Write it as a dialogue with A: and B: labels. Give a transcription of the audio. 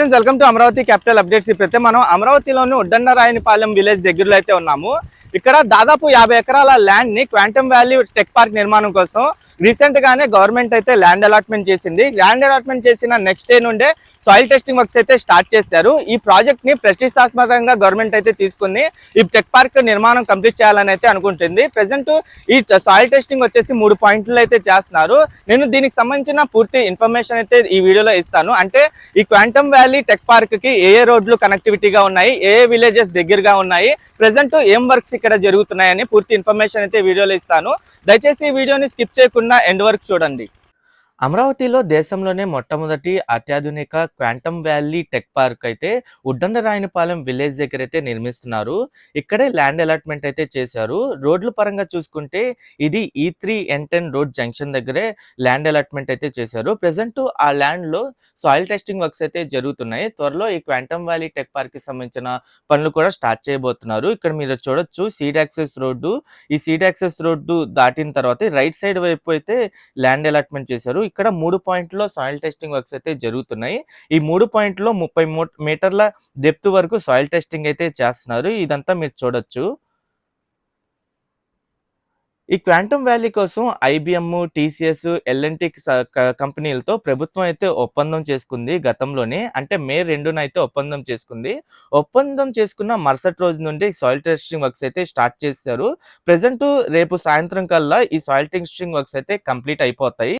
A: Friends welcome to Amaravati capital updates. ఇప్పుడైతే మనం అమరావతిలోని ఉడ్డన్నరాయనిపాలెం విలేజ్ దగ్గరలో అయితే ఉన్నాము. ఇక్కడ దాదాపు యాభై ఎకరాల ల్యాండ్ని క్వాంటమ్ వ్యాలీ టెక్ పార్క్ నిర్మాణం కోసం రీసెంట్ గానే గవర్నమెంట్ అయితే ల్యాండ్ అలాట్మెంట్ చేసింది. ల్యాండ్ అలాట్మెంట్ చేసిన నెక్స్ట్ డే నుండే సాయిల్ టెస్టింగ్ వర్క్స్ అయితే స్టార్ట్ చేశారు. ఈ ప్రాజెక్ట్ని ప్రతిష్టాత్మకంగా గవర్నమెంట్ అయితే తీసుకుని ఈ టెక్ పార్క్ నిర్మాణం కంప్లీట్ చేయాలని అయితే అనుకుంటుంది. ప్రెసెంట్ ఈ సాయిల్ టెస్టింగ్ వచ్చేసి మూడు పాయింట్లు అయితే చేస్తున్నారు. నేను దీనికి సంబంధించిన పూర్తి ఇన్ఫర్మేషన్ అయితే ఈ వీడియోలో ఇస్తాను. అంటే ఈ క్వాంటమ్ వ్యాలీ టెక్ పార్క్కి ఏ ఏ రోడ్లు కనెక్టివిటీగా ఉన్నాయి ఏ ఏ విలేజెస్ దగ్గరగా ఉన్నాయి ప్రెసెంట్ ఏం వర్క్స్ ఇక్కడ జరుగుతున్నాయని పూర్తి ఇన్ఫర్మేషన్ అయితే వీడియోలో ఇస్తాను. దయచేసి ఈ వీడియోని స్కిప్ చేయకుండా ఎండ్ వరకు చూడండి. అమరావతిలో దేశంలోనే మొట్టమొదటి అత్యాధునిక క్వాంటమ్ వ్యాలీ టెక్ పార్క్ అయితే ఉడ్డండరాయనిపాలెం విలేజ్ దగ్గర అయితే నిర్మిస్తున్నారు. ఇక్కడే ల్యాండ్ అలాట్మెంట్ అయితే చేశారు. రోడ్ల పరంగా చూసుకుంటే ఇది ఈ three N ten road junction దగ్గరే ల్యాండ్ అలాట్మెంట్ అయితే చేశారు. ప్రెసెంట్ ఆ ల్యాండ్లో సాయిల్ టెస్టింగ్ వర్క్స్ అయితే జరుగుతున్నాయి. త్వరలో ఈ క్వాంటమ్ వ్యాలీ టెక్ పార్క్కి సంబంధించిన పనులు కూడా స్టార్ట్ చేయబోతున్నారు. ఇక్కడ మీరు చూడొచ్చు సీడ్ యాక్సెస్ రోడ్డు. ఈ సీడ్ యాక్సెస్ రోడ్డు దాటిన తర్వాత రైట్ సైడ్ వైపు అయితే ల్యాండ్ అలాట్మెంట్ చేశారు. ఇక్కడ మూడు పాయింట్లో సాయిల్ టెస్టింగ్ వర్క్స్ అయితే జరుగుతున్నాయి. ఈ మూడు పాయింట్లో ముప్పై మీటర్ల డెప్త్ వరకు సాయిల్ టెస్టింగ్ అయితే చేస్తున్నారు. ఇదంతా మీరు చూడొచ్చు. ఈ క్వాంటమ్ వ్యాలీ కోసం IBM TCS L and T కంపెనీలతో ప్రభుత్వం అయితే ఒప్పందం చేసుకుంది గతంలోనే. అంటే మే రెండున అయితే ఒప్పందం చేసుకుంది. ఒప్పందం చేసుకున్న మరుసటి రోజు నుండి సాయిల్ టెస్టింగ్ వర్క్స్ అయితే స్టార్ట్ చేశారు. ప్రెసెంట్ రేపు సాయంత్రం కల్లా ఈ సాయిల్ టెస్టింగ్ వర్క్స్ అయితే కంప్లీట్ అయిపోతాయి.